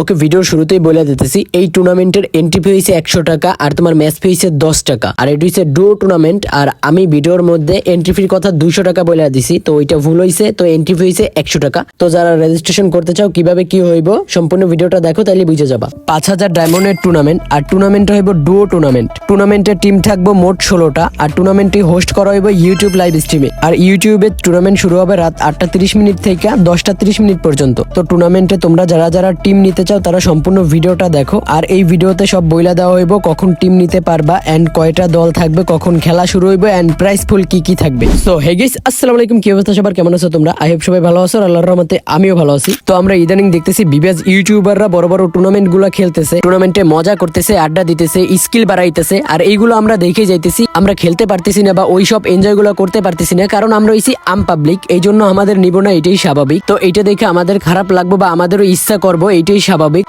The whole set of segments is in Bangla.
ওকে ভিডিওর শুরুতেই বলে দিতেছি, এই টুর্নামেন্টের এন্ট্রি ফি হয়েছে একশো টাকা আর তোমার ম্যাচ ফি হয়েছে দশ টাকা। আর এটি হচ্ছে ডুও টুর্নামেন্ট আর আমি ভিডিওর মধ্যে এন্ট্রি ফির কথা দুইশো টাকা বলে দিছি, তো ওইটা ভুল হয়েছে তো এন্ট্রি ফি হয়েছে একশো টাকা। তো যারা রেজিস্ট্রেশন করতে চাও, কীভাবে কি হইব, সম্পূর্ণ ভিডিওটা দেখো তাহলে বুঝে যাবা। পাঁচ হাজার ডায়মন্ডের টুর্নামেন্ট আর টুর্নামেন্ট হইব ডুও টুর্নামেন্ট টুর্নামেন্টের টিম থাকব মোট ষোলোটা, আর টুর্নামেন্টটি হোস্ট করা হইব ইউটিউব লাইভ স্ট্রিমে আর ইউটিউবে টুর্নামেন্ট শুরু হবে রাত আটটা তিরিশ মিনিট থেকে দশটা তিরিশ মিনিট পর্যন্ত। তো টুর্নামেন্টে তোমরা যারা যারা টিম নিতে চাও তারা সম্পূর্ণ ভিডিওটা দেখো। আর এই ভিডিওতে সব বইলা দেওয়া হইব, কখন টিম নিতে পারবা এন্ড কয়টা দল থাকবে, কখন খেলা শুরু হইব এন্ড প্রাইস ফুল কি কি থাকবে। সো হে গেস আসসালামু আলাইকুম, কি অবস্থা সবার? কেমন আছো তোমরা? আই হোপ সবাই ভালো আছো আল্লাহর রহমতে আমিও ভালো আছি। তো আমরা ইদানিং দেখতেছি বিবেজ ইউটিউবাররা বড় বড় টুর্নামেন্টগুলা খেলতেছে টুর্নামেন্টে মজা করতেছে, আড্ডা দিতেছে স্কিল বাড়াইতেছে। আর এইগুলো আমরা দেখে যাইতেছি, আমরা খেলতে পারতেছি না বা ওই সব এনজয়গুলো করতে পারতেছি না, কারণ আমরা হইছি আম পাবলিক এই জন্য আমাদের নিব না, এটাই স্বাভাবিক। তো এটা দেখে আমাদের খারাপ লাগবে বা আমাদেরও ইচ্ছা করব এটাই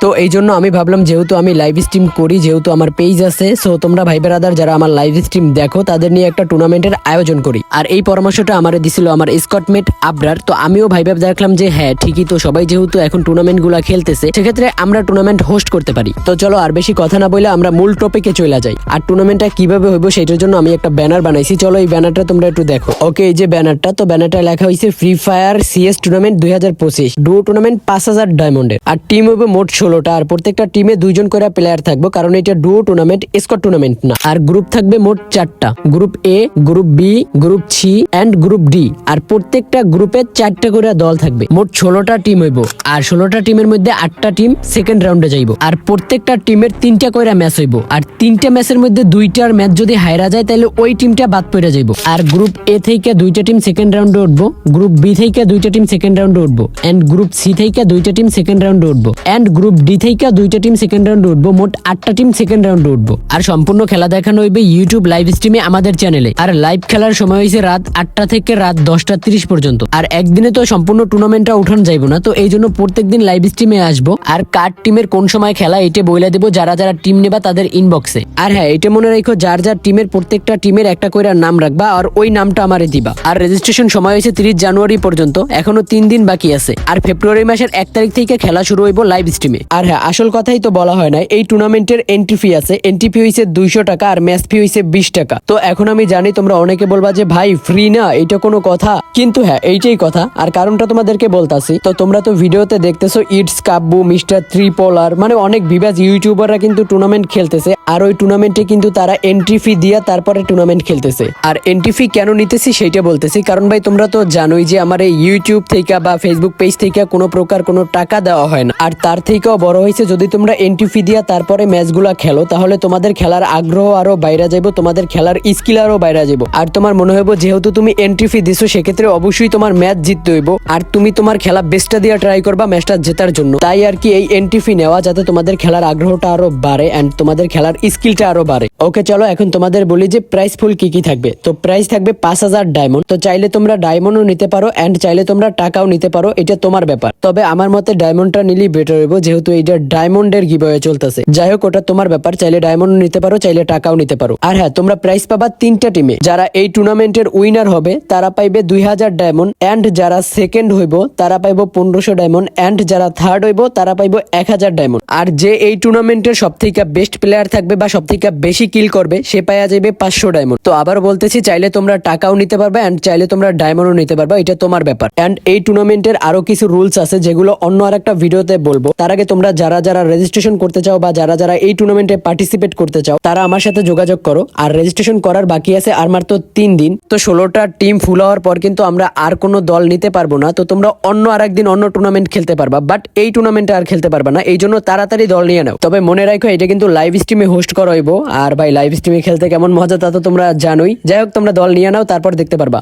তো এই জন্য আমি ভাবলাম, যেহেতু আমি লাইভ স্ট্রিম করি, যেহেতু আমার পেজ আছে সো তোমরা ভাই বেরাদার যারা আমার লাইভ স্ট্রিম দেখো, তাদের নিয়ে একটা টুর্নামেন্টের আয়োজন করি। আর এই পরামর্শটা আমার দিছিল আমার স্কটমেট আবরার তো আমিও ভাই ভাব দেখলাম যে হ্যাঁ ঠিকই তো, সবাই যেহেতু এখন টুর্নামেন্টগুলা খেলতেছে, সেক্ষেত্রে আমরা টুর্নামেন্ট হোস্ট করতে পারি। তো চলো, আর বেশি কথা না বলে আমরা মূল টপিকে চলে যাই। আর টুর্নামেন্টটা কীভাবে হইব সেটার জন্য আমি একটা ব্যানার বানাইছি। চলো, এই ব্যানারটা তোমরা একটু দেখো। ওকে, এই যে ব্যানারটা তো ব্যানারটা লেখা হয়েছে ফ্রি ফায়ার সিএস টুর্নামেন্ট দুই হাজার পঁচিশ। ডুও টুর্নামেন্ট পাঁচ হাজার ডায়মন্ডের আর টিম হবে মোট ষোলোটা আর প্রত্যেকটা টিমে দুইজন করে প্লেয়ার থাকবে, কারণ এটা ডুও টুর্নামেন্ট স্কট টুর্নামেন্ট না। আর গ্রুপ থাকবে মোট চারটা। Group A group B group C and group D আর প্রত্যেকটা গ্রুপে চারটা করে দল থাকবে। মোট ষোলোটা টিম হইব। আর ষোলোটা টিমের মধ্যে আটটা টিম সেকেন্ড রাউন্ডে যাইব। আর প্রত্যেকটা টিমের তিনটা করে ম্যাচ হইব। আর তিনটা ম্যাচের মধ্যে দুইটার ম্যাচ যদি হাইরা যায়, তাহলে ওই টিমটা বাদ পড়ে যাইব। আর গ্রুপ এ থেকে দুইটা টিম সেকেন্ড রাউন্ডে উঠবো। গ্রুপ বি থেকে দুইটা টিম সেকেন্ড রাউন্ডে উঠবো। এন্ড গ্রুপ সি থেকে দুইটা টিম সেকেন্ড রাউন্ডে উঠবো। এন্ড গ্রুপ ডি থেকে দুইটা টিম সেকেন্ড রাউন্ডে উঠবো, মোট আটটা টিম সেকেন্ড রাউন্ডে উঠবো। আর সম্পূর্ণ খেলা দেখানো হইবে ইউটিউব লাইভ স্ট্রিমে আমাদের চ্যানেলে আর লাইভ খেলার সময় হয়েছে রাত আটটা থেকে রাত দশটা তিরিশ পর্যন্ত। আর একদিনে তো সম্পূর্ণ টুর্নামেন্টটা উঠান যাইবো না, তো এই জন্য প্রত্যেকদিন লাইভ স্ট্রিমে আসব। আর কার টিমের কোন সময় খেলা এটা বইলা দেবো, যারা যারা টিম নেবা তাদের ইনবক্সে আর হ্যাঁ এটা মনে রাখো, যার যার টিমের প্রত্যেকটা টিমের একটা করে নাম রাখবা, আর ওই নামটা আমারে দিবা। আর রেজিস্ট্রেশন সময় হয়েছে তিরিশ জানুয়ারি পর্যন্ত, এখনও তিন দিন বাকি আছে। আর ফেব্রুয়ারি মাসের এক তারিখ থেকে খেলা শুরু হইব লাইভ স্ট্রিমে আর হ্যাঁ আসল কথাই তো বলা হয় না, এই টুর্নামেন্টের এন্ট্রি ফি আছে। এন্ট্রি ফি হয়েছে দুইশো টাকা আর ম্যাচ ফি হয়েছে বিশ টাকা। তো এখন আমি জানি তোমরা অনেকে বলবা যে, ভাই ফ্রি না, এটা কোনো কথা? কিন্তু হ্যাঁ এইটাই কথা। আর কারণটা তোমাদেরকে বলতাছি, তো তোমরা তো ভিডিওতে দেখতেছো ইটস কাব্বু মিস্টার ত্রিপোলার মানে অনেক বিবাজ ইউটিউবাররা কিন্তু টুর্নামেন্ট খেলতেছে। আর ওই টুর্নামেন্টে কিন্তু তারা এন্ট্রি ফি দিয়া তারপরে টুর্নামেন্ট খেলতেছে। আর এন্ট্রি ফি কেন নিতেছি সেটা বলতেছি, কারণ ভাই, তোমরা তো জানোই যে, আমার এই ইউটিউব থেকে বা ফেসবুক পেজ থেকে কোনো প্রকার কোনো টাকা দেওয়া হয় না। আর তার থেকেও বড় হয়েছে। যদি তোমরা এন্ট্রি ফি দিয়া তারপরে ম্যাচগুলো খেলো, তাহলে তোমাদের খেলার আগ্রহ আরও বাইরে যাইব, তোমাদের খেলার স্কিল আরও বাইরে যাইব। আর তোমার মনে হইব, যেহেতু তুমি এন্ট্রি ফি দিছো, সেক্ষেত্রে অবশ্যই তোমার ম্যাচ জিততে হইব। আর তুমি তোমার খেলা বেস্টটা দিয়ে ট্রাই করবা ম্যাচটা জেতার জন্য। তাই আর কি এই এন্ট্রি ফি নেওয়া, যাতে তোমাদের খেলার আগ্রহটা আরও বাড়ে এন্ড তোমাদের খেলার স্কিলটা আরও বাড়ে। ওকে, চলো, এখন তোমাদের বলি যে প্রাইস ফুল কি কি থাকবে। তো প্রাইস থাকবে পাঁচ হাজার ডায়মন্ড তো চাইলে তোমরা ডায়মন্ডও নিতে পারো এন্ড চাইলে তোমরা টাকাও নিতে পারো, এটা তোমার ব্যাপার। তবে আমার মতে ডায়মন্ডটা নিলেই বেটার হইব। যেহেতু এইটা ডায়মন্ডের গিভওয়ে চলতেছে। যাই হোক, ওটা তোমার ব্যাপার, চাইলে ডায়মন্ড নিতে পারো, চাইলে টাকাও নিতে পারো। আর হ্যাঁ তোমরা প্রাইস পাবা তিনটা টিমে যারা এই টুর্নামেন্টের উইনার হবে, তারা পাইবে দুই হাজার ডায়মন্ড এন্ড যারা সেকেন্ড হইব, তারা পাইব পনেরোশো ডায়মন্ড এন্ড যারা থার্ড হইব, তারা পাইব এক হাজার ডায়মন্ড আর যে এই টুর্নামেন্টের সব থেকে বেস্ট প্লেয়ার থাকবে বা সব থেকে বেশি কিল করবে, সে পাওয়া যাবে পাঁচশো ডায়মন্ড তো আবার বলতেছি, চাইলে তোমরা টাকাও নিতে পারবে এন্ড চাইলে তোমরা ডায়মন্ডও নিতে পারবে, এটা তোমার ব্যাপার। এন্ড এই টুর্নামেন্টের আরও কিছু রুলস আছে, যেগুলো অন্য আর একটা ভিডিওতে বলব। তার আগে তোমরা যারা যারা রেজিস্ট্রেশন করতে চাও বা যারা যারা এই টুর্নামেন্টে পার্টিসিপেট করতে চাও, তারা আমার সাথে যোগাযোগ করো। আর রেজিস্ট্রেশন করার বাকি আছে আর মাত্র তিন দিন। তো ষোলোটা টিম ফুল হওয়ার পর কিন্তু আমরা আর কোনো দল নিতে পারব না। তো তোমরা অন্য আর একদিন অন্য টুর্নামেন্ট খেলতে পারবা। বাট এই টুর্নামেন্টে আর খেলতে পারবা না। এই জন্য তাড়াতাড়ি দল নিয়ে নাও। তবে মনে রাখো, এটা কিন্তু লাইভ স্ট্রিমে হোস্ট করা হইব আর ভাই লাইভ স্ট্রিমে খেলতে কেমন মজা তা তো তোমরা জানোই। যাই হোক, তোমরা দল নিয়ে নাও, তারপর দেখতে পারবা।